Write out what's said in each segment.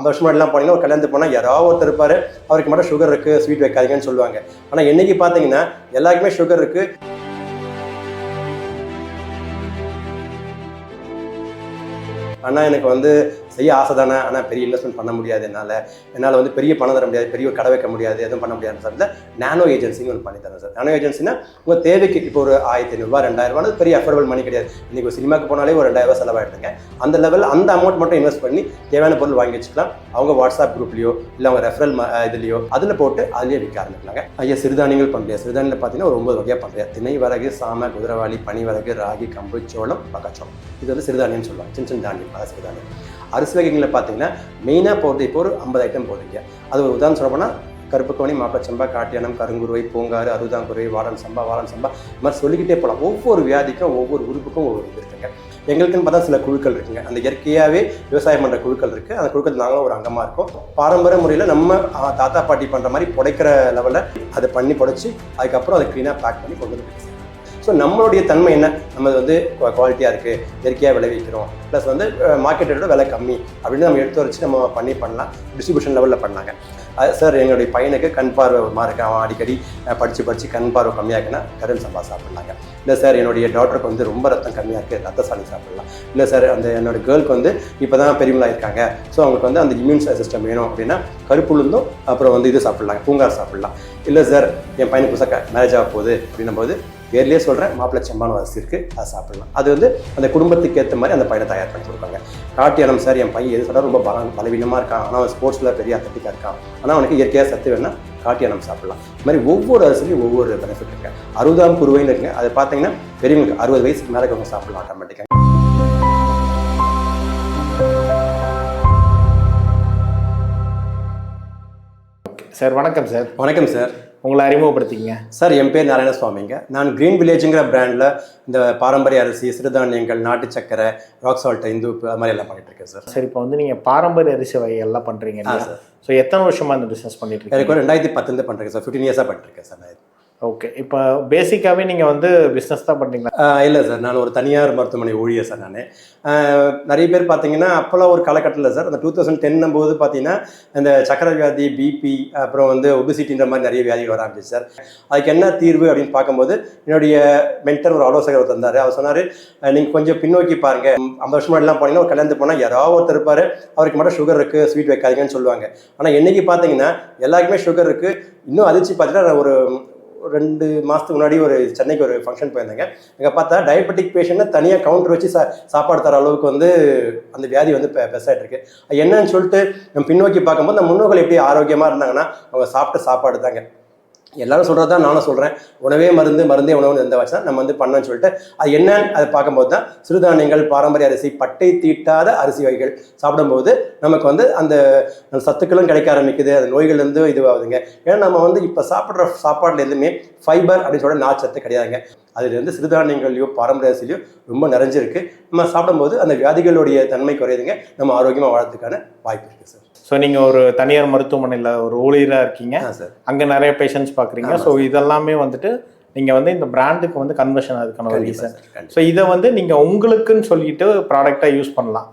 ஐம்பது வருஷம் எல்லாம் போனீங்கன்னா ஒரு கல்யாணத்துக்கு போனால் யாராவது ஒருத்தர் இருப்பார். அவருக்கு மட்டும் சுகர் இருக்குது ஸ்வீட் வைக்காதீங்கன்னு சொல்லுவாங்க. ஆனால் இன்னைக்கு பார்த்தீங்கன்னா எல்லாருக்குமே சுகர் இருக்குது ஆனால் எனக்கு வந்து செய்ய ஆசை தானே ஆனால் பெரிய இன்வெஸ்ட்மெண்ட் பண்ண முடியாது என்னால். என்னால் வந்து பெரிய பணம் தர முடியாது பெரிய ஒரு கடை வைக்க முடியாது எதுவும் பண்ண முடியாது சார் நானோ ஏஜென்சின்னு ஒன்று பண்ணி தரேன் சார். நானோ ஏஜென்சினா உங்கள் தேவைக்கு இப்போ ஒரு ஆயிரத்தி ஐநூறுரூவா ரெண்டாயிரம் ரூபாய் பெரிய அஃபோர்டபுள் மணி கிடையாது. இன்றைக்கி ஒரு சினிமாக்கு போனாலே ஒரு ரெண்டாயிரம் ரூபாய் செலவாயிடுங்க அந்த லெவலில் அந்த அமௌண்ட் மட்டும் இன்வெஸ்ட் பண்ணி தேவையான பொருள் வாங்கி வச்சுக்கலாம். அவங்க வாட்ஸ்அப் குரூப்லையோ இல்லை அவங்க ரெஃபரல் இதுலையோ அதில் போட்டு அதுலேயே விற்க ஆரம்பிக்கலாங்க. ஐயா சிறுதானியங்கள் பண்ணுறேன் சிறுதானியில் பார்த்தீங்கன்னா ஒரு ஒன்பது வகையாக பண்ணுறேன் திணை வரகு சாம குதிரவாளி பனி வரகு ராகி கம்பு சோளம் மக்காச்சோளம். இது வந்து சிறுதானியம் சொல்லுவாங்க. சின்ன சின்ன தானியம் அதான் சிறுதானியம். அரிசி வகைகளில் பார்த்தீங்கன்னா மெயினாக போகிறது இப்போ ஒரு ஐம்பது ஐட்டம் போகுதுங்க அது ஒரு உதாரணம் சொல்ல போனால் கருப்பு கவனி மாப்பச்சம்பா காட்டியானம் கருங்குருவை பூங்காறு அறுதாங்குருவை வாடன் சம்பா வாழன் சம்பா இது மாதிரி சொல்லிக்கிட்டே போகலாம் ஒவ்வொரு வியாதிக்கும் ஒவ்வொரு உறுப்புக்கும் ஒவ்வொரு இது இருக்குங்க. எங்களுக்குன்னு பார்த்தா சில குழுக்கள் இருக்குங்க. அந்த இயற்கையாகவே விவசாயம் பண்ணுற குழுக்கள் இருக்குது அந்த குழுக்கள் நாங்களும் ஒரு அங்கமாக இருக்கோம். பாரம்பரிய முறையில் நம்ம தாத்தா பாட்டி பண்ணுற மாதிரி புடைக்கிற லெவலில் அதை பண்ணி புடைச்சி அதுக்கப்புறம் அதை க்ளீனாக பேக் பண்ணி கொண்டு வந்து ஸோ நம்மளுடைய தன்மை என்ன? நம்ம வந்து குவாலிட்டியாக இருக்குது இயற்கையாக விளைவிக்கிறோம். ப்ளஸ் வந்து மார்க்கெட்டோட விலை கம்மி அப்படின்னு நம்ம எடுத்து வச்சு நம்ம பண்ணி பண்ணலாம். டிஸ்ட்ரிபியூஷன் லெவலில் பண்ணாங்க. அது சார் எங்களுடைய பையனுக்கு கண் பார்வை ஒரு மாதிரி அவன் அடிக்கடி படித்து படிச்சு படிச்சு கண் பார்வை கம்மியாக்குன்னா கடன் சம்பா சாப்பிட்லாங்க. இல்லை சார் என்னுடைய டாக்டருக்கு வந்து ரொம்ப ரத்தம் கம்மியாக இருக்குது ரத்த சாலை சாப்பிடலாம். இல்லை சார் அந்த என்னோடய கேர்ளுக்கு வந்து இப்போ தான் பெரியவங்களா இருக்காங்க. ஸோ அவங்களுக்கு வந்து அந்த இம்யூன் சிஸ்டம் வேணும் அப்படின்னா கருப்புளுந்தும் அப்புறம் வந்து இது சாப்பிட்லாங்க. பூங்கார் சாப்பிட்லாம். இல்லை சார் என் பையனுக்கு புதுசாக மேரேஜ் ஆக போகுது அப்படின்னும் போது பேர்லேயே சொல்கிறேன் மாப்பிள்ளை செம்பான அரிசி இருக்குது அதை சாப்பிடலாம். அது வந்து அந்த குடும்பத்துக்கு ஏற்ற மாதிரி அந்த பையனை தயார் பண்ணி கொடுப்பாங்க. காட்டியானம் சார் என் பையன் எது சொன்னால் ரொம்ப பல பலவீனமாக இருக்கான். ஆனால் அவன் ஸ்போர்ட்ஸில் பெரிய அத்தட்டிக்காக இருக்கான். ஆனால் அவனுக்கு இயற்கையாக சத்து வேணா காட்டியானம் சாப்பிடலாம். இது மாதிரி ஒவ்வொரு அரிசிலையும் ஒவ்வொரு பெனிஃபிட் இருக்கு. அறுபதாம் குருவைன்னு இருக்குங்க. அதை பார்த்தீங்கன்னா பெரியவங்களுக்கு அறுபது வயசுக்கு மேலே அவங்க சாப்பிடலாம் ஆட்டோமேட்டிக்காக சார் வணக்கம் சார். வணக்கம் சார். உங்களை அறிமுகப்படுத்திக்கங்க. சார் என் பேர் நாராயணசுவாமிங்க. நான் கிரீன் வில்லேஜுங்கிற பிராண்டில் இந்த பாரம்பரிய அரிசி சிறுதானியங்கள் நாட்டு சக்கரை ராக் சால்ட் இந்து அது மாதிரி எல்லாம் பண்ணிட்டு இருக்கேன் சார். சார் இப்போ வந்து நீங்கள் பாரம்பரிய அரிசி வகைகள்லாம் பண்ணுறீங்க சார். ஸோ எத்தனை வருஷமா இந்த பிஸ்னஸ் பண்ணிட்டு இருக்கீங்க எனக்கு ரெண்டாயிரத்தி பத்துலேருந்து பண்ணுறேன் சார். ஃபிஃப்டீன் இயர்ஸாக பண்ணிருக்கேன் சார் நான் ஓகே இப்போ பேசிக்காகவே நீங்கள் வந்து பிஸ்னஸ் தான் பண்ணுறீங்களா இல்லை சார் நான் ஒரு தனியார் மருத்துவமனை ஊழியர் சார் நான். நிறைய பேர் பார்த்தீங்கன்னா அப்போல்லாம் ஒரு காலகட்டத்தில் சார் அந்த டூ தௌசண்ட் டென்னும் போது பார்த்தீங்கன்னா இந்த சக்கர வியாதி பிபி அப்புறம் வந்து ஒபிசிட்டின்ற மாதிரி நிறைய வியாதிகள் வர ஆரம்பிச்சு சார் அதுக்கு என்ன தீர்வு அப்படின்னு பார்க்கும்போது என்னுடைய மென்டர் ஒரு ஆலோசகர் தந்தார் அவர் சொன்னார் நீங்கள் கொஞ்சம் பின்னோக்கி பாருங்க. ஐம்பது வருஷம் முன்னாடிலாம் போனீங்கன்னா ஒரு கல்யாணத்துக்கு போனால் யாராவது ஒருத்தர் இருப்பார். அவருக்கு மட்டும் சுகர் இருக்குது ஸ்வீட் வைக்காதீங்கன்னு சொல்லுவாங்க. ஆனால் என்னைக்கு பார்த்தீங்கன்னா எல்லாருக்குமே சுகர் இருக்குது இன்னும் அதிர்ச்சி பார்த்தீங்கன்னா நான் ஒரு ரெண்டு மாதத்துக்கு முன்னாடி ஒரு சென்னைக்கு ஒரு ஃபங்க்ஷன் போயிருந்தேங்க. அங்கே பார்த்தா டயபெட்டிக் பேஷண்ட்டை தனியாக கவுண்டர் வச்சு சா சாப்பாடு தர அளவுக்கு வந்து அந்த வியாதி வந்து பெ பெருசாகிட்டு இருக்கு என்னன்னு சொல்லிட்டு நம்ம பின்னோக்கி பார்க்கும்போது நம்ம முன்னோர்கள் எப்படி ஆரோக்கியமாக இருந்தாங்கன்னா அவங்க சாப்பிட்ட சாப்பாடு தாங்க எல்லாரும் சொல்கிறது தான் நானும் சொல்கிறேன் உணவே மருந்து மருந்தே உணவுன்னு எந்த வச்சா நம்ம வந்து பண்ணோன்னு சொல்லிட்டு அது என்னன்னு அதை பார்க்கும்போது தான் சிறுதானியங்கள் பாரம்பரிய அரிசி பட்டை தீட்டாத அரிசி வகைகள் சாப்பிடும்போது நமக்கு வந்து அந்த சத்துக்களும் கிடைக்க ஆரம்பிக்குது. அந்த நோய்கள்லேருந்து இதுவாகுதுங்க. ஏன்னா நம்ம வந்து இப்போ சாப்பிட்ற சாப்பாடுல எதுவுமே ஃபைபர் அப்படின்னு சொல்ல நார்ச்சத்து கிடையாதுங்க. அதுலேருந்து சிறுதானியங்களையோ பாரம்பரிய அரிசிலையோ ரொம்ப நிறைஞ்சிருக்கு. நம்ம சாப்பிடும்போது அந்த வியாதிகளுடைய தன்மை குறையுதுங்க. நம்ம ஆரோக்கியமாக வாழறதுக்கான வாய்ப்பு இருக்குது சார். ஸோ நீங்கள் ஒரு தனியார் மருத்துவமனையில் ஒரு ஊழியராக இருக்கீங்க. அங்கே நிறைய பேஷண்ட்ஸ் பார்க்குறீங்க ஸோ இதெல்லாமே வந்துட்டு நீங்கள் வந்து இந்த பிராண்டுக்கு வந்து கன்வர்ஷன் அதுக்கான ஒரு ரீசன் ஸோ இதை வந்து நீங்கள் உங்களுக்குன்னு சொல்லிட்டு ப்ராடக்டாக யூஸ் பண்ணலாம்.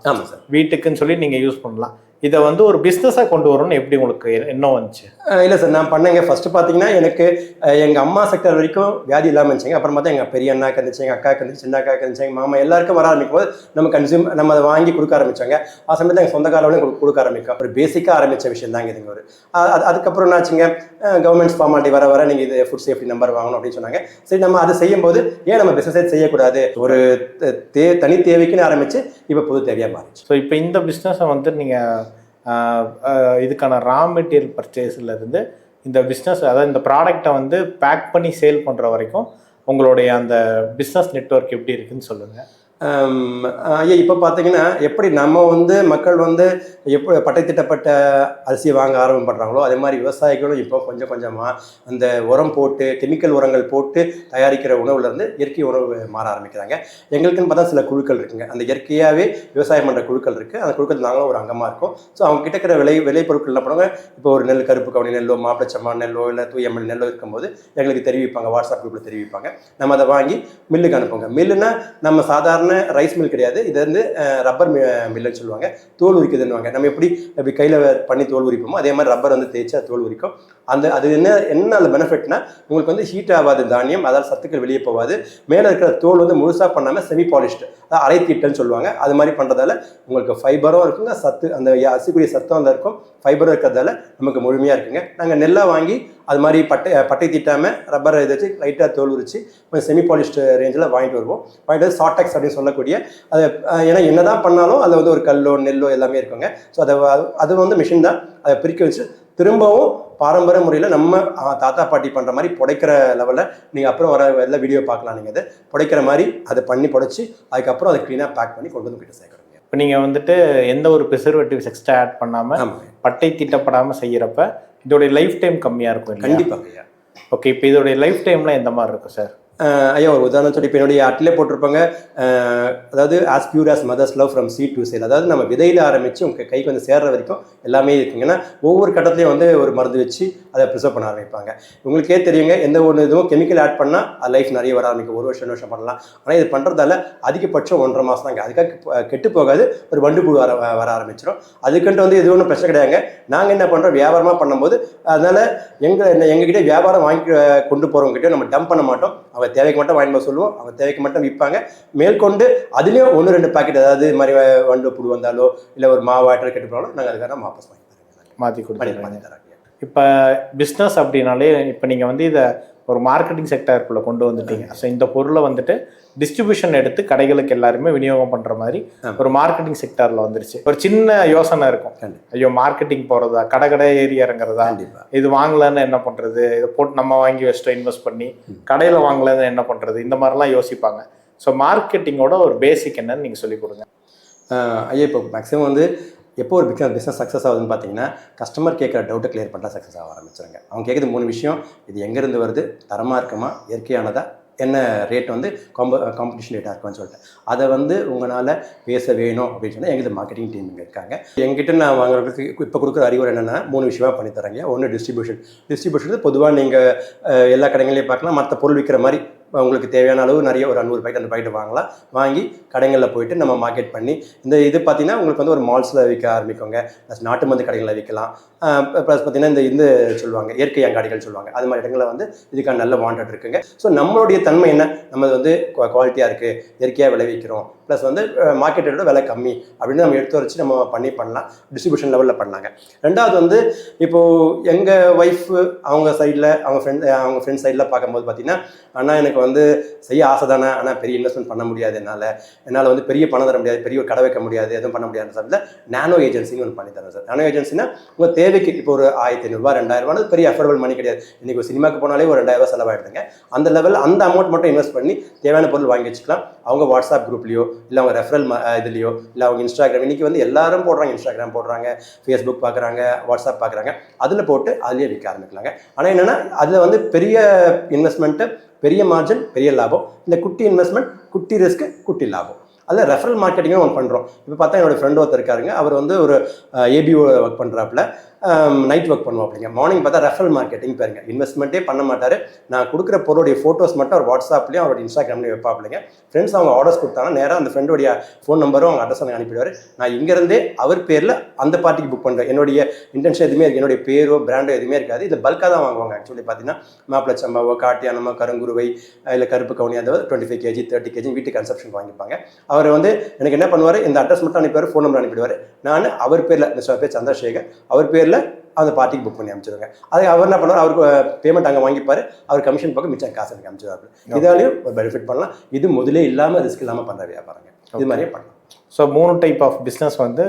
வீட்டுக்குன்னு சொல்லி நீங்கள் யூஸ் பண்ணலாம். இதை வந்து ஒரு பிஸ்னஸாக கொண்டு வரணும்னு எப்படி உங்களுக்கு என்ன வந்துச்சு? இல்லை சார் நான் பண்ணேங்க. ஃபர்ஸ்ட் பார்த்தீங்கன்னா எனக்கு எங்கள் அம்மா செக்டர் வரைக்கும் வியாதி இல்லாமல் இருந்துச்சுங்க அப்புறம் பார்த்தா எங்கள் பெரிய அண்ணாக்கு இருந்துச்சு எங்கள் அக்காக்கு இருந்துச்சு சின்ன அக்காக்கு இருந்துச்சு எங்கள் மாமா எல்லாருக்கும் வர ஆரம்பிக்கும் போது நம்ம கன்சியூம் நம்ம அதை வாங்கி கொடுக்க ஆரம்பிச்சாங்க. ஆ சமயத்தில் எங்கள் சொந்தக்காரவளையும் கொடு- கொடுக்க ஆரம்பிக்கும். ஒரு பேசிக்காக ஆரம்பித்த விஷயம் தாங்க இதுங்க ஒரு. அது அதுக்கப்புறம் என்னாச்சுங்க கவர்மெண்ட்ஸ் ஃபார்மாலிட்டி வர வர நீங்கள் இது ஃபுட் சேஃப்டி நம்பர் வாங்கணும் அப்படின்னு சொன்னாங்க. சரி நம்ம அதை செய்யும்போது ஏன் நம்ம பிஸ்னஸே செய்யக்கூடாது? ஒரு த- தனி தேவைக்குன்னு ஆரம்பிச்சு இப்போ புது தேவையாக மாறிச்சு. ஸோ இப்போ இந்த பிஸ்னஸை வந்து நீங்கள் இதுக்கான ரா மெட்டீரியல் பர்ச்சேஸ்லேருந்து இந்த பிஸ்னஸ் அதாவது இந்த ப்ராடக்டை வந்து பேக் பண்ணி சேல் பண்ணுற வரைக்கும் உங்களுடைய அந்த பிஸ்னஸ் நெட்வொர்க் எப்படி இருக்குன்னு சொல்லுங்கள் ஐயா இப்போ பார்த்தீங்கன்னா எப்படி நம்ம வந்து மக்கள் வந்து எப்போ பட்டை திட்டப்பட்ட அரிசி வாங்க ஆரம்பம் பண்ணுறாங்களோ அதே மாதிரி விவசாயிகளும் இப்போ கொஞ்சம் கொஞ்சமாக அந்த உரம் போட்டு கெமிக்கல் உரங்கள் போட்டு தயாரிக்கிற உணவுலேருந்து இயற்கை உணவு மாற ஆரம்பிக்கிறாங்க. எங்களுக்குன்னு பார்த்தா சில குழுக்கள் இருக்குங்க. அந்த இயற்கையாகவே விவசாயம் பண்ணுற குழுக்கள் இருக்குது அந்த குழுக்கள் நாங்களும் ஒரு அங்கமாக இருக்கும். ஸோ அவங்க கிட்ட இருக்கிற விலை விலை பொருட்கள் என்ன பண்ணுவாங்க? இப்போ ஒரு நெல் கருப்பு கவனி நெல்லோ மாப்பிளச்சம்மா நெல்லோ இல்லை தூயமல் நெல்லோ இருக்கும்போது எங்களுக்கு தெரிவிப்பாங்க. வாட்ஸ்அப் குரூப்பில் தெரிவிப்பாங்க. நம்ம அதை வாங்கி மில்லுக்கு அனுப்புங்க. மில்லுன்னா நம்ம சாதாரண சாதாரண ரைஸ் மில் கிடையாது. இது வந்து ரப்பர் மில்லுன்னு சொல்லுவாங்க. தோல் உரிக்குதுன்னுவாங்க. நம்ம எப்படி இப்படி கையில் பண்ணி தோல் உரிப்போமோ அதே மாதிரி ரப்பர் வந்து தேய்ச்சா தோல் உரிக்கும். அந்த அது என்ன என்ன அதில் பெனிஃபிட்னா உங்களுக்கு வந்து ஹீட் ஆகாது தானியம் அதாவது சத்துக்கள் வெளியே போகாது. மேலே இருக்கிற தோல் வந்து முழுசாக பண்ணாமல் செமி பாலிஷ்டு அதாவது அரை தீட்டல்னு சொல்லுவாங்க. அது மாதிரி பண்ணுறதால உங்களுக்கு ஃபைபரும் இருக்குங்க சத்து அந்த அசிக்கூடிய சத்தம் அதில் இருக்கும். ஃபைபரும் இருக்கிறதால நமக்கு முழுமையாக இருக்குங்க. நாங்கள் நெல்லாக வாங்கி அது மாதிரி பட்டை பட்டை தீட்டாமல் ரப்பரை இதை வச்சு லைட்டாக தோல் உரிச்சு கொஞ்சம் செமி பாலிஷ்டு ரேஞ்சில் வாங்கிட்டு வருவோம். வாங்கிட்டு வந்து சாட்டெக்ஸ் அப்படின்னு சொல்லக்கூடிய அது ஏன்னா என்ன தான் பண்ணாலும் அதில் வந்து ஒரு கல்லோ நெல்லோ எல்லாமே இருக்குங்க. ஸோ அதை அது வந்து மிஷின் தான். அதை பிரிக்க வச்சு திரும்பவும் பாரம்பரிய முறையில் நம்ம தாத்தா பாட்டி பண்ணுற மாதிரி புடைக்கிற லெவலில் நீங்கள் அப்புறம் வர எல்லா வீடியோ பார்க்கலாம். நீங்கள் அதை புடைக்கிற மாதிரி அதை பண்ணி புடைச்சி அதுக்கப்புறம் அதை க்ளீனாக பேக் பண்ணி கொண்டு வந்து கிட்ட சேர்க்குறோங்க. இப்போ நீங்கள் வந்துட்டு எந்த ஒரு ப்ரிசர்வேட்டிவ்ஸ் எக்ஸ்ட்ரா ஆட் பண்ணாமல் பட்டை தீட்டப்படாமல் செய்கிறப்ப இதோடைய லைஃப் டைம் கம்மியாக இருக்கும் ஐயா. ஓகே இப்போ இதோடைய லைஃப் டைம்லாம் எந்த மாதிரி இருக்கும் சார் ஐயா ஒரு உதாரணம் சொல்லி இப்போ என்னுடைய அட்டிலே போட்டிருப்பாங்க. அதாவது as pure as mother's love from seed to sale அதாவது நம்ம விதையில் ஆரம்பித்து உங்கள் கைக்கு வந்து சேர்ற வரைக்கும் எல்லாமே இருக்குங்கன்னா ஒவ்வொரு கட்டத்துலையும் வந்து ஒரு மருந்து வச்சு அதை ப்ரிசர்வ் பண்ண ஆரம்பிப்பாங்க. உங்களுக்கே தெரியுங்க எந்த ஒரு இதுவும் கெமிக்கல் ஆட் பண்ணால் அது லைஃப் நிறைய வர ஆரம்பிக்கும். ஒரு வருஷம் ரெண்டு வருஷம் பண்ணலாம். ஆனால் இது பண்ணுறதால அதிகபட்சம் ஒன்றரை மாதம் தாங்க. அதுக்காக கெட்டு போகாது. ஒரு வண்டு புழு வர வர ஆரம்பிச்சிடும் அதுக்குன்ட்டு வந்து இது ஒன்றும் பிரச்சனை கிடையாதுங்க. நாங்கள் என்ன பண்ணுறோம் வியாபாரமாக பண்ணும்போது அதனால் எங்கள் எங்ககிட்ட வியாபாரம் வாங்கி கொண்டு போகிறவங்ககிட்ட நம்ம டம்ப் பண்ண மாட்டோம். அவங்க தேவைக்கு மட்டும் வாங்கிட்டு சொல்லுவோம். அவங்க தேவைக்கு மட்டும் விற்பாங்க. மேற்கொண்டு அதுலேயும் ஒன்று ரெண்டு பாக்கெட் அதாவது இது மாதிரி வண்டு புழு வந்தாலோ இல்லை ஒரு மாவாட்டர் கெட்டு போனாலும் நாங்கள் அதுக்காக வாபஸ் வாங்கி தரோம் மாற்றி கொடுத்துருங்க பண்ணி தராங்க இப்போ பிஸ்னஸ் அப்படின்னாலே இப்போ நீங்கள் வந்து இதை ஒரு மார்க்கெட்டிங் செக்டருக்குள்ளே கொண்டு வந்துட்டீங்க. ஸோ இந்த பொருளை வந்துட்டு டிஸ்ட்ரிபியூஷன் எடுத்து கடைகளுக்கு எல்லாருமே விநியோகம் பண்ணுற மாதிரி. ஒரு மார்க்கெட்டிங் செக்டரில் வந்துருச்சு. ஒரு சின்ன யோசனை இருக்கும். ஐயோ மார்க்கெட்டிங் போகிறதா கடை கடை ஏறி இறங்குறதா? இது வாங்கலன்னு என்ன பண்ணுறது இதை போட்டு நம்ம வாங்கி வச்சுட்டு இன்வெஸ்ட் பண்ணி கடையில் வாங்கலன்னு என்ன பண்ணுறது இந்த மாதிரிலாம் யோசிப்பாங்க. ஸோ மார்க்கெட்டிங்கோட ஒரு பேசிக் என்னன்னு நீங்கள் சொல்லிக் கொடுங்க. ஐயா இப்போ மேக்ஸிமம் வந்து எப்போ ஒரு பிஸ்னஸ் பிஸ்னஸ் சக்ஸஸ் ஆகுதுன்னு பார்த்தீங்கன்னா கஸ்டமர் கேட்குற டவுட்டை கிளியர் பண்ணுறா சக்ஸஸ் ஆக ஆரம்பிச்சிருங்க. அவங்க கேட்குறது மூணு விஷயம். இது எங்கேருந்து வருது? தரமாக இருக்குமா? இயற்கையானதா? என்ன ரேட் வந்து காம்ப காம்படிஷன் ரேட்டாக இருக்கும்னு சொல்லிட்டு. அதை வந்து உங்களால் பேச வேணும் அப்படின்னு சொன்னால் எங்களுக்கு மார்க்கெட்டிங் டீம் இங்கே இருக்காங்க. எங்கிட்ட நான் வாங்குறதுக்கு இப்போ கொடுக்குற அறிவுரை என்னென்னா மூணு விஷயமா பண்ணி தரேங்க ஒன்று டிஸ்ட்ரிபியூஷன் டிஸ்ட்ரிபியூஷன் பொதுவாக நீங்கள் எல்லா கடைகளையும் பார்க்கலாம். மற்ற பொருள் விற்கிற மாதிரி உங்களுக்கு தேவையான அளவு நிறைய ஒரு நூறு பாக்கெட் அந்த பாக்கெட் வாங்கலாம். வாங்கி கடைகளில் போயிட்டு நம்ம மார்க்கெட் பண்ணி இந்த இது பார்த்தீங்கன்னா உங்களுக்கு வந்து ஒரு மால்ஸில் விற்க ஆரம்பிக்குங்க. ப்ளஸ் நாட்டு மருந்து கடைகளில் விற்கலாம் ப்ளஸ் பார்த்தீங்கன்னா இந்த இது சொல்லுவாங்க இயற்கை அங்காடிகள் சொல்லுவாங்க. அது மாதிரி இடங்களில் வந்து இதுக்கான நல்ல வாண்டட் இருக்குங்க. ஸோ நம்மளுடைய தன்மை என்ன? நம்ம வந்து குவாலிட்டியாக இருக்குது இயற்கையாக விளைவிக்கிறோம். ப்ளஸ் வந்து மார்க்கெட்டோட விலை கம்மி அப்படின்னு நம்ம எடுத்து வச்சு நம்ம பண்ணி பண்ணலாம். டிஸ்ட்ரிபியூஷன் லெவலில் பண்ணாங்க. ரெண்டாவது வந்து இப்போது எங்கள் ஒய்ஃப் அவங்க சைடில் அவங்க ஃப்ரெண்ட் அவங்க ஃப்ரெண்ட் சைடில் பார்க்கும்போது பார்த்தீங்கன்னா ஆனால் எனக்கு வந்து செய்ய ஆசை தானே ஆனால் பெரிய இன்வெஸ்ட்மெண்ட் பண்ண முடியாது என்னால். என்னால் வந்து பெரிய பணம் தர முடியாது பெரிய கடை வைக்க முடியாது எதுவும் பண்ண முடியாது சார் நானோ ஏஜென்சின்னு ஒன்று பண்ணி தரேன் சார். நானோ ஏஜென்சினா உங்கள் தேவைக்கு இப்போ ஒரு ஆயிரத்தி ஐநூறுரூவா ரெண்டாயிரம் பெரிய அஃபோர்டபுள் மணி கிடையாது. இன்றைக்கி ஒரு சினிமாக்கு போனாலே ஒரு ரெண்டாயிரரூவா ரூபாய் செலவாயிடுதுங்க. அந்த லெவலில் அந்த அமௌண்ட் மட்டும் இன்வெஸ்ட் பண்ணி தேவையான பொருள் வாங்கி வச்சுக்கலாம். அவங்க வாட்ஸ்அப் குரூப்லையோ இல்லை அவங்க ரெஃபரல் இதுலையோ இல்லை அவங்க இன்ஸ்டாகிராம் இன்றைக்கி வந்து எல்லாரும் போடுறாங்க இன்ஸ்டாகிராம் போடுறாங்க ஃபேஸ்புக் பார்க்குறாங்க வாட்ஸ்அப் பார்க்குறாங்க அதில் போட்டு அதுலேயே விற்க ஆரம்பிக்கலாங்க. ஆனால் என்னென்னா அதில் வந்து பெரிய இன்வெஸ்ட்மெண்ட்டு பெரிய மார்ஜின் பெரிய லாபம். இந்த குட்டி இன்வெஸ்ட்மெண்ட் குட்டி ரிஸ்க்கு குட்டி லாபம். அதில் ரெஃபரல் மார்க்கெட்டிங்கும் ஒன்று பண்ணுறோம் இப்போ பார்த்தா என்னோடய ஃப்ரெண்ட் ஒருத்தர் இருக்காருங்க. அவர் வந்து ஒரு ஏபிஓ ஒர்க் பண்ணுறாப்புல நைட் ஒர்க் பண்ணுவோம் அப்படிங்க. மார்னிங் பார்த்தா ரெஃபரல் மார்க்கெட்டிங் பாருங்க. இன்வெஸ்ட்மெண்ட்டே பண்ண மாட்டார். நான் கொடுக்குற பொருளுடைய ஃபோட்டோஸ் மட்டும் அவர் வாட்ஸ்அப்லேயும் அவரோட இன்ஸ்டாகிராம்லேயும் வைப்பாப்பிள்ளைங்க ஃப்ரெண்ட்ஸ் அவங்க ஆர்டர்ஸ் கொடுத்தாங்கன்னா நேராக அந்த ஃப்ரெண்டுடைய ஃபோன் நம்பரும் அவங்க அட்ரஸ் எனக்கு அனுப்பிடுவார். நான் இங்கேருந்தே அவர் பேரில் அந்த பார்ட்டிக்கு புக் பண்ணுறேன் என்னுடைய இன்டென்ஷன் எதுவுமே இருக்குது என்னுடைய பேரோ பிராண்டோ எதுவுமே இருக்காது. இது பல்காக தான் வாங்குவாங்க. ஆக்சுவலி பார்த்தீங்கன்னா மாப்பிள சம்பாவோ காட்டியானமோ கருங்குருவை இல்லை கருப்பு கவுனி அந்த twenty five KG thirty KG வீட்டு கன்சப்ஷன் வாங்கிப்பாங்க. அவர் வந்து எனக்கு என்ன பண்ணுவார்? இந்த அட்ரஸ் மட்டும் அனுப்பிடுவார் ஃபோன் நம்பர் அனுப்பிடுவார். நான் அவர் பேரில் மிஸ்டர் பேர் சந்திரசேகர் அவர் பேரில் அந்த பார்ட்டிக்கு புக் பண்ணி அனுப்பிச்சிடுங்க அது அவர் என்ன பண்ணுவார்? அவருக்கு பேமெண்ட் அங்கே வாங்கிப்பார். அவர் கமிஷன் பக்கம் மிச்சம் காசு எனக்கு அனுப்பிச்சிடுவார் இதாலையும் ஒரு பெனிஃபிட் பண்ணலாம். இது முதலே இல்லாமல் ரிஸ்க் இல்லாமல் பண்ணுற வியாபாரங்க. இது மாதிரியே பண்ணலாம். ஸோ மூணு டைப் ஆஃப் பிஸ்னஸ் வந்து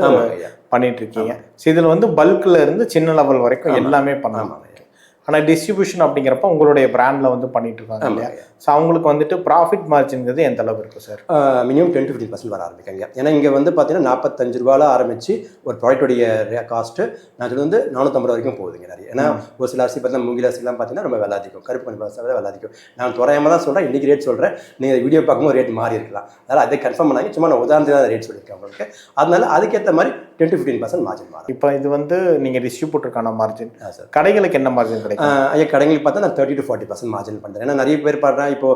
பண்ணிட்டு இருக்கீங்க. ஸோ இதில் வந்து பல்க்ல இருந்து சின்ன லெவல் வரைக்கும். எல்லாமே பண்ணலாம். ஆனால் டிஸ்ட்ரிபியூஷன் அப்படிங்கிறப்ப உங்களுடைய பிராண்ட்ல வந்து பண்ணிட்டு இருக்காங்க இல்லையா? ஸோ அவங்களுக்கு வந்துட்டு ப்ராஃபிட் மார்ஜின்ங்கிறது எந்த அளவு இருக்கு sir minimum ten to fifteen percent வர ஆரம்பிக்காங்க. ஏன்னா இங்கே வந்து பார்த்தீங்கன்னா நாற்பத்தஞ்சு ரூபாயில் ஆரம்பிச்சு ஒரு ப்ராடக்ட்டுடைய காஸ்ட்டு நான் வந்து நானூற்றம்பது வரைக்கும் போகுதுங்க நிறைய. ஏன்னா ஒரு சில அரிசி பார்த்தீங்கன்னா மூங்கில் அரிசிலாம் பார்த்தீங்கன்னா ரொம்ப விலை அதிகம். கருப்பு பண்ணி பார்த்தா விலை அதிகம். நான் துறையாம தான் சொல்கிறேன் இன்றைக்கி ரேட் சொல்கிறேன் நீங்கள் வீடியோ பார்க்கும்போது ரேட் மாறி இருக்கலாம். அதனால் அதை கன்ஃபார்ம் பண்ணாங்க சும்மா நான் உதாரணத்துக்கு தான் ரேட் சொல்லியிருக்கேன் உங்களுக்கு. அதனால அதுக்கேற்ற மாதிரி ten to fifteen percent margin மாறும் இப்போ இது வந்து நீங்கள் டிஸ்ட்ரிபியூட்டருக்கான மார்ஜின் ஆ சார் கடைகளுக்கு என்ன மார்ஜின் கிடைக்கும்? ஐயா கடைங்களுக்கு பார்த்தா நான் thirty to forty percent margin பண்ணுறேன் ஏன்னா நிறைய பேர் பாடுறேன் இப்போ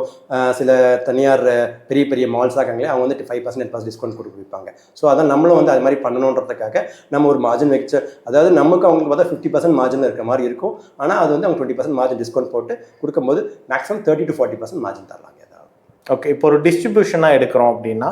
சில தனியார் பெரிய பெரிய மால்ஸ் இருக்காங்களே அவங்க வந்து ஃபைவ் பர்சன்ட் பர்சன்ட் டிஸ்கவுண்ட் கொடுத்து விற்பாங்க. ஸோ அதான் நம்மளும் வந்து அது மாதிரி பண்ணணுன்றதுக்காக நம்ம ஒரு மார்ஜின் வச்சு அதாவது நமக்கு அவங்களுக்கு பார்த்தா ஃபிஃப்டி பர்சன்ட் மார்ஜின் இருக்க மாதிரி இருக்கும். ஆனால் அது வந்து அவங்க டுவெண்ட்டி பர்சன்ட் மார்ஜின் டிஸ்கவுண்ட் போட்டு கொடுக்கும்போது maximum thirty to forty percent margin தரலாங்க okay இப்போ ஒரு டிஸ்ட்ரிபியூஷனாக எடுக்கிறோம் அப்படின்னா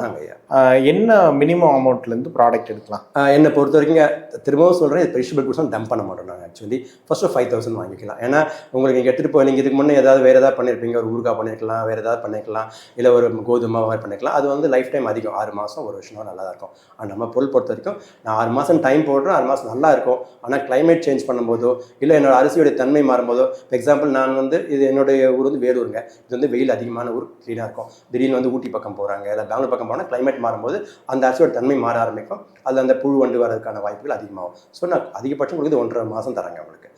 என்ன மினிமம் அமௌண்ட்லேருந்து ப்ராடக்ட் எடுக்கலாம்? என்னை பொறுத்த வரைக்கும் திரும்பவும் சொல்கிறேன் பெரிஷபிள் குட்ஸ் டம்ப் பண்ண மாட்டோம் நாங்கள் ஆக்சுவலி ஃபஸ்ட்டு ஃபைவ் தௌசண்ட் வாங்கிக்கலாம். ஏன்னா உங்களுக்கு நீங்கள் எடுத்துகிட்டு போய் நீங்கள் இதுக்கு முன்னே ஏதாவது வேறு ஏதாவது பண்ணியிருப்பீங்க ஒரு ஊருக்காக பண்ணியிருக்கலாம் வேறு ஏதாவது பண்ணிக்கலாம் இல்லை ஒரு கோதுமை மாதிரி பண்ணிக்கலாம் அது வந்து லைஃப் டைம் அதிகம். ஆறு மாதம் ஒரு வருஷம் நல்லா தான் இருக்கும். ஆனால் நம்ம பொருள் பொறுத்த வரைக்கும் நான் ஆறு மாதம் டைம் போடுறேன் ஆறு மாதம் நல்லா இருக்கும். ஆனால் கிளைமேட் சேஞ்ச் பண்ணும்போதோ இல்லை என்னோட அரிசியோட தன்மை மாறும்போதோ இப்போ எக்ஸாம்பிள் நான் வந்து இது என்னுடைய ஊர் வந்து வேலூருங்க. இது வந்து வெயில் அதிகமான ஊர் க்ளீனாக இருக்கும். திடீர்னு வந்து ஊட்டி பக்கம் போகிறாங்க இல்லை பெங்களூர் பக்கம் போனால் கிளைமேட் மாறும்போது அந்த அரிசியோட தன்மை மாற ஆரம்பிக்கும். அதில் அந்த புழு வண்டு வரதுக்கான வாய்ப்புகள் அதிகமாகும். ஸோ நான் அதிகபட்சம் உங்களுக்கு ஒன்றரை மாதம் தராங்க அவங்களுக்கு.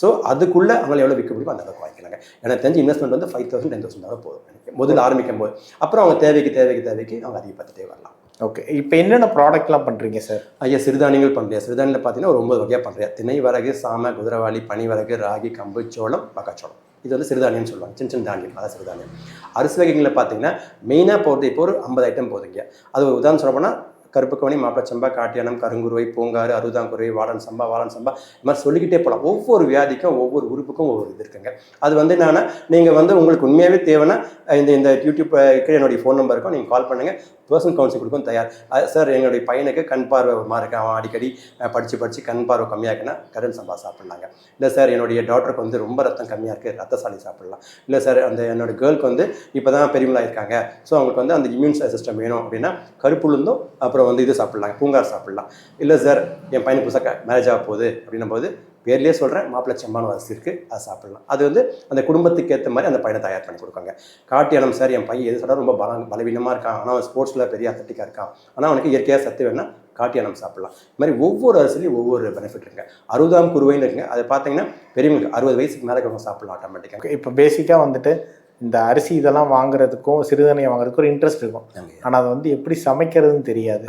ஸோ அதுக்குள்ளே அவங்களை எவ்வளோ விற்க முடியுமோ அந்த அளவுக்கு வாங்கிக்கலாங்க. எனக்கு தெரிஞ்ச இன்வெஸ்ட்மெண்ட் வந்து ஃபைவ் தௌசண்ட் டென் தௌசண்ட் தான் போதும். எனக்கு முதல்ல ஆரம்பிக்கும் போது. அப்புறம் அவங்க தேவைக்கு தேவைக்கு தேவைக்கு அவங்க அதிகப்படுத்திட்டே வரலாம். ஓகே இப்போ என்னென்ன ப்ராடக்ட்லாம் பண்ணுறீங்க சார் ஐயா சிறுதானியங்கள் பண்ணுறியா சிறுதானியில் பார்த்தீங்கன்னா ஒரு ஒன்பது வகையாக பண்ணுறியா திணை வரகு சாம குதிரவாளி பனிவரகு ராகி கம்பு சோளம் மக்காச்சோளம். இது வந்து சிறுதானியம்னு சொல்லுவாங்க. சின்ன சின்ன தானியம் அதான் சிறுதானியம். அரிசி வகைகளில் பார்த்தீங்கன்னா மெயினாக போகிறது இப்போ ஒரு ஐம்பது ஐட்டம் போகுதுங்க அது ஒரு உதாரணம் சொல்ல போனால் கருப்புக்கவனி கவனி மாப்பிளச்சம்பா காட்டியானம் கருங்குருவை பூங்காறு அறுதாங்குருவை வாழன் சம்பா வாழன் சம்பா இது மாதிரி சொல்லிக்கிட்டே போகலாம் ஒவ்வொரு வியாதிக்கும் ஒவ்வொரு உறுப்புக்கும் ஒவ்வொரு இது இருக்குங்க. அது வந்து என்னன்னா நீங்கள் வந்து உங்களுக்கு உண்மையாகவே தேவைன்னா இந்த இந்த யூடியூப் இருக்கிற என்னுடைய ஃபோன் நம்பருக்கும் நீங்கள் கால் பண்ணுங்கள் பர்சனல் கவுன்சிலிங் கொடுக்கும் தயார். சார் எங்களுடைய பையனுக்கு கண் பார்வை ஒரு மாதிரி இருக்கு. அவன் அடிக்கடி படித்து படித்து கண் பார்வை கம்மியாக இருக்குன்னா கரண் சம்பா சாப்பிட்லாங்க. இல்லை சார் என்னுடைய டாக்டருக்கு வந்து ரொம்ப ரத்தம் கம்மியாக இருக்குது ரத்தசாலி சாப்பிடலாம். இல்லை சார் அந்த என்னோட கேர்ளுக்கு வந்து இப்போ தான் பெரியவங்களாக இருக்காங்க. ஸோ அவங்களுக்கு வந்து அந்த இம்யூன் சிஸ்டம் வேணும் அப்படின்னா கருப்புளுந்தும் அப்புறம் வந்து இது சாப்பிட்லாங்க. பூங்கார் சாப்பிட்லாம். இல்லை சார் என் பையனுக்கு புதுசாக மேரேஜ் ஆக போகுது அப்படின்னும் போது பேர்லேயே சொல்கிறேன் மாப்பிள்ளை செம்பான அரிசி இருக்குது அது சாப்பிடலாம். அது வந்து அந்த குடும்பத்துக்கு ஏற்ற மாதிரி அந்த பையனை தயார் பண்ணி கொடுக்காங்க காட்டியானம் சார் என் பையன் எது சொல்கிறா ரொம்ப பல பலவீனமாக இருக்கான். ஆனால் அவன் ஸ்போர்ட்ஸில் பெரிய அத்தட்டிக்காக இருக்கான். ஆனால் அவனுக்கு இயற்கையாக சத்து வேணா காட்டியானம் சாப்பிடலாம். இது மாதிரி ஒவ்வொரு அரிசிலையும் ஒவ்வொரு பெனிஃபிட் இருக்குங்க. அறுபதாம் குருவைன்னு இருக்குங்க. அது பார்த்தீங்கன்னா பெரியவங்களுக்கு அறுபது வயசுக்கு மேலே இருக்கவங்க சாப்பிடலாம் ஆட்டோமேட்டிக்காக இப்போ பேசிக்காக வந்துட்டு இந்த அரிசி இதெல்லாம் வாங்குறதுக்கும் சிறுதானியம் வாங்குறதுக்கும் ஒரு இன்ட்ரெஸ்ட் இருக்கும். ஆனால் அதை வந்து எப்படி சமைக்கிறதுன்னு தெரியாது.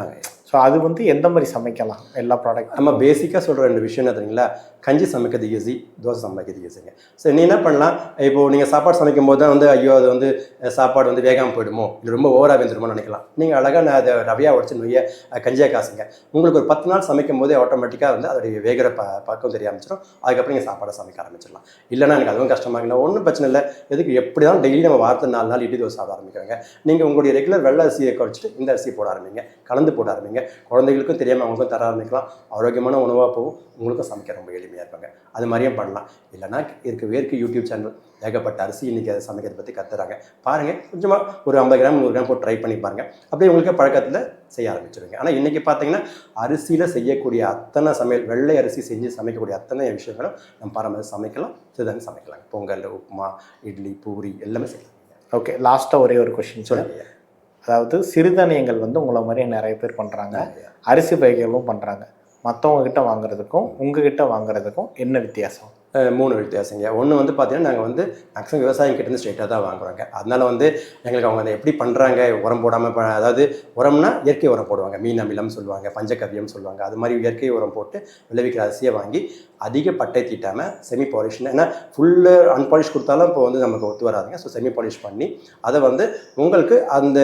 ஸோ அது வந்து எந்த மாதிரி சமைக்கலாம்? எல்லா ப்ராடக்ட் நம்ம பேசிக்காக சொல்கிற ரெண்டு விஷயம் என்ன தெரியுங்களா? கஞ்சி சமைக்கிறது ஈஸி தோசை சமைக்கிறது ஈஸிங்க ஸோ நீ என்ன பண்ணலாம்? இப்போது நீங்கள் சாப்பாடு சமைக்கும் போது தான் வந்து ஐயோ அது வந்து சாப்பாடு வந்து வேகாமல் போயிடுமோ? இல்லை ரொம்ப ஓவராக வெந்துருமோ நினைக்கலாம். நீங்கள் அழகாக நான் அதை ரவையாக உடச்சி நொய்ய கஞ்சியாக காசுங்க. உங்களுக்கு ஒரு பத்து நாள் சமைக்கும் போதே ஆட்டோமேட்டிக்காக வந்து அதோடைய வேகிற ப பக்கம் தெரிய ஆரம்பிச்சிடும் அதுக்கப்புறம் நீங்கள் சாப்பாடை சமைக்க ஆரம்பிச்சிடலாம். இல்லைன்னா எனக்கு அதுவும் கஷ்டமாக இல்லை ஒன்றும் பிரச்சனை இல்லை. எதுக்கு எப்படி தான் டெய்லி நம்ம வாரத்தை நாலு நாள் இட்லி தோசை சாப்பிட ஆரம்பிக்கிறாங்க. நீங்கள் உங்களுடைய ரெகுலர் வெள்ளை அரிசியை குறைச்சிட்டு இந்த அரிசியை போட ஆரம்பிங்க. கலந்து போட ஆரம்பிங்க. குழந்தைகளுக்கும் தெரியாமல் அவங்களுக்கும் தர ஆரம்பிக்கலாம். ஆரோக்கியமான உணவாக போகும். உங்களுக்கும் சமைக்க ரொம்ப எளிமையாக இருப்பாங்க. அது மாதிரியும் பண்ணலாம். இல்லைனா இருக்க வேர்க்கு யூடியூப் சேனல் ஏகப்பட்ட அரிசி இன்றைக்கி அதை சமைக்கிறத பற்றி கத்துறாங்க. பாருங்கள் கொஞ்சமாக ஒரு ஐம்பது கிராம் நூறு கிராம் போட்டு ட்ரை பண்ணி பாருங்கள் அப்படியே உங்களுக்கு பழக்கத்தில் செய்ய ஆரம்பிச்சிருங்க ஆனால் இன்றைக்கி பார்த்தீங்கன்னா அரிசியில் செய்யக்கூடிய அத்தனை சமையல் வெள்ளை அரிசி செஞ்சு சமைக்கக்கூடிய அத்தனை விஷயங்களும் நம்ம பாரம்பரிய சமைக்கலாம். சிறுதானியம் சமைக்கலாம். பொங்கல் உப்புமா இட்லி பூரி எல்லாமே செய்யலாம். ஓகே லாஸ்ட்டாக ஒரே ஒரு கொஷின் சார் சொல்லுங்க அதாவது சிறுதானியங்கள் வந்து உங்களை மாதிரியே நிறைய பேர் பண்ணுறாங்க அரிசி வகைகளும் பண்ணுறாங்க மற்றவங்க கிட்ட வாங்குறதுக்கும் உங்ககிட்ட வாங்குறதுக்கும் என்ன வித்தியாசம்? மூணு வித்தியாசங்க. ஒன்று வந்து பார்த்தீங்கன்னா நாங்கள் வந்து மேக்ஸிமம் விவசாயம் கிட்டேருந்து ஸ்ட்ரெயிட்டாக தான் வாங்குறோங்க. அதனால் வந்து எங்களுக்கு அவங்க அதை எப்படி பண்ணுறாங்க உரம் போடாமல் அதாவது உரம்னா இயற்கை உரம் போடுவாங்க. மீன் அமிலம் சொல்லுவாங்க பஞ்சகவ்யம் சொல்லுவாங்க. அது மாதிரி இயற்கை உரம் போட்டு விளைவிக்கிற அரிசியை வாங்கி அதிக பட்டை தீட்டாமல் செமி பாலிஷ் ஏன்னா ஃபுல்லு அன்பாலிஷ் கொடுத்தாலும் இப்போ வந்து நமக்கு ஒத்து வராதுங்க. ஸோ செமி பாலிஷ் பண்ணி அதை வந்து உங்களுக்கு அந்த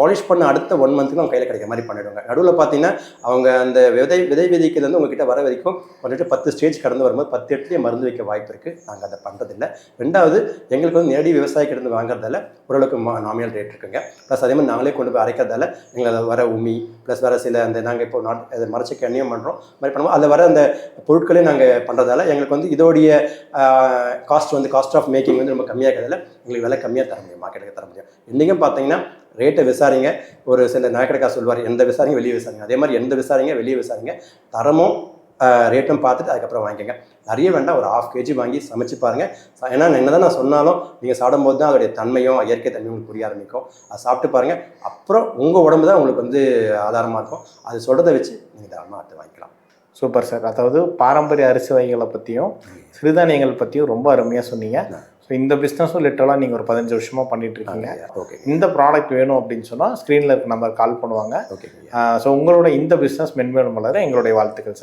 பாலிஷ் பண்ண அடுத்த ஒன் மந்த்துக்கு அவங்க கையில் கிடைக்கிற மாதிரி பண்ணிவிடுவாங்க நடுவில் பார்த்தீங்கன்னா அவங்க அந்த விதை விதை விதைக்கிறது வந்து உங்ககிட்ட வர வரைக்கும் வந்துட்டு பத்து ஸ்டேஜ் கடந்து வரும்போது பத்து இடத்துலேயே மருந்து வைக்க வாய்ப்பு இருக்குது நாங்கள் அதை பண்ணுறதில்ல ரெண்டாவது எங்களுக்கு வந்து நேரடி விவசாயிக்கிட்டேருந்து வாங்குறதால ஓரளவுக்கு நாமினல் ரேட் இருக்குங்க. ப்ளஸ் அதே மாதிரி நாங்களே கொண்டு போய் அரைக்கிறதால எங்களை அதை வர உமி ப்ளஸ் வர சில அந்த நாங்கள் இப்போ நாட் அது மரச்சக்க எண்ணெயும் பண்ணுறோம் மாதிரி பண்ணுவோம். அதில் வர அந்த பொருட்களையும் நாங்கள் பண்ணுறதால எங்களுக்கு வந்து இதோடைய காஸ்ட் வந்து காஸ்ட் ஆஃப் மேக்கிங் வந்து ரொம்ப கம்மியாக இருக்கிறதால எங்களுக்கு விலை கம்மியாக தர முடியும். மார்க்கெட்டுக்கு தர முடியும். இன்றைக்கும் பார்த்தீங்கன்னா ரேட்டை விசாரிங்க. ஒரு சில நகைக்கடைக்கா சொல்வார் எந்த விசாரிங்க வெளியே விசாரிங்க. அதே மாதிரி எந்த விசாரிங்க வெளியே விசாரிங்க. தரமும் ரேட்டும் பார்த்துட்டு அதுக்கப்புறம் வாங்கிக்கோங்க. நிறைய வேண்டாம் ஒரு ஆஃப் கேஜி வாங்கி சமைச்சு பாருங்கள் ஏன்னா என்ன தான் நான் சொன்னாலும் நீங்கள் சாப்பிடும்போது தான் அதோடைய தன்மையும் இயற்கை தன்மையும் உங்களுக்கு புரிய ஆரம்பிக்கும். அதை சாப்பிட்டு பாருங்கள் அப்புறம் உங்கள் உடம்பு தான் உங்களுக்கு வந்து ஆதாரமாக இருக்கும். அது சொல்கிறத வச்சு நீங்கள் தாராளமாக அடுத்து வாங்கிக்கலாம். Super sir. அதாவது பாரம்பரிய அரிசி வகைகளை பற்றியும் சிறுதானியங்கள் பற்றியும் ரொம்ப அருமையாக சொன்னீங்க. ஸோ ஸோ இந்த பிஸ்னஸும் லிட்டரலாக நீங்கள் ஒரு பதினஞ்சு வருஷமாக பண்ணிட்டு இருக்கீங்க. ஓகே இந்த ப்ராடக்ட் வேணும் அப்படின்னு சொன்னால் ஸ்க்ரீனில் இருக்க நம்பர் கால் பண்ணுவாங்க. ஓகே ஸோ உங்களோட இந்த பிஸ்னஸ் மென்மேலும் வளர எங்களுடைய வாழ்த்துக்கள் சார்.